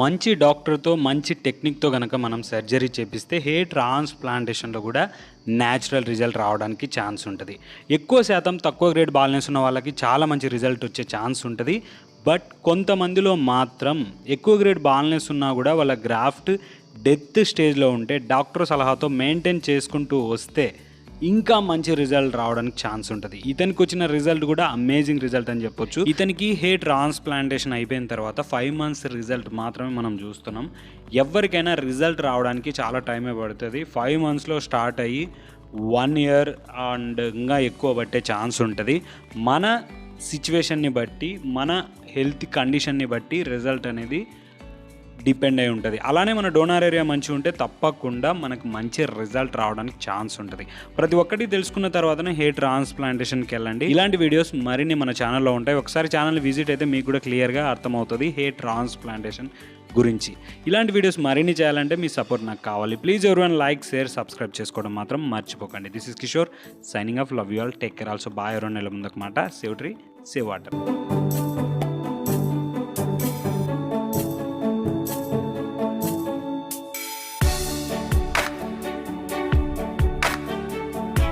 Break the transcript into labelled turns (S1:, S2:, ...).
S1: మంచి డాక్టర్తో మంచి టెక్నిక్తో కనుక మనం సర్జరీ చేపిస్తే హెయిర్ ట్రాన్స్ప్లాంటేషన్లో కూడా న్యాచురల్ రిజల్ట్ రావడానికి ఛాన్స్ ఉంటుంది. ఎక్కువ శాతం తక్కువ గ్రేడ్ బాల్నెస్ ఉన్న వాళ్ళకి చాలా మంచి రిజల్ట్ వచ్చే ఛాన్స్ ఉంటుంది. బట్ కొంతమందిలో మాత్రం ఎక్కువ గ్రేడ్ బాల్నెస్ ఉన్నా కూడా వాళ్ళ గ్రాఫ్ట్ డెత్ స్టేజ్లో ఉంటే డాక్టర్ సలహాతో మెయింటైన్ చేసుకుంటూ వస్తే ఇంకా మంచి రిజల్ట్ రావడానికి ఛాన్స్ ఉంటుంది. ఇతనికి వచ్చిన రిజల్ట్ కూడా అమేజింగ్ రిజల్ట్ అని చెప్పొచ్చు. ఇతనికి హే ట్రాన్స్ప్లాంటేషన్ అయిపోయిన తర్వాత ఫైవ్ మంత్స్ రిజల్ట్ మాత్రమే మనం చూస్తున్నాం. ఎవరికైనా రిజల్ట్ రావడానికి చాలా టైమే పడుతుంది. ఫైవ్ మంత్స్లో స్టార్ట్ అయ్యి వన్ ఇయర్ అండ్ ఇంకా ఎక్కువ పట్టే ఛాన్స్ ఉంటుంది. మన సిచ్యువేషన్ని బట్టి మన హెల్త్ కండిషన్ని బట్టి రిజల్ట్ అనేది డిపెండ్ అయి ఉంటుంది. అలానే మన డోనార్ ఏరియా మంచిగా ఉంటే తప్పకుండా మనకు మంచి రిజల్ట్ రావడానికి ఛాన్స్ ఉంటుంది. ప్రతి ఒక్కటి తెలుసుకున్న తర్వాతనే హెయిర్ ట్రాన్స్ప్లాంటేషన్కి వెళ్ళండి ఇలాంటి వీడియోస్ మరిన్ని మన ఛానల్లో ఉంటాయి. ఒకసారి ఛానల్ విజిట్ అయితే మీకు కూడా క్లియర్గా అర్థమవుతుంది హెయిర్ ట్రాన్స్ప్లాంటేషన్ గురించి. ఇలాంటి వీడియోస్ మరిన్ని చేయాలంటే మీ సపోర్ట్ నాకు కావాలి. ప్లీజ్ ఎవరి లైక్ షేర్ సబ్స్క్రైబ్ చేసుకోవడం మాత్రం మర్చిపోకండి. This is Kishore signing off love you all. Take care also. Bye ఎవరైనా నెల ముందుకు మాట. Save tree save water.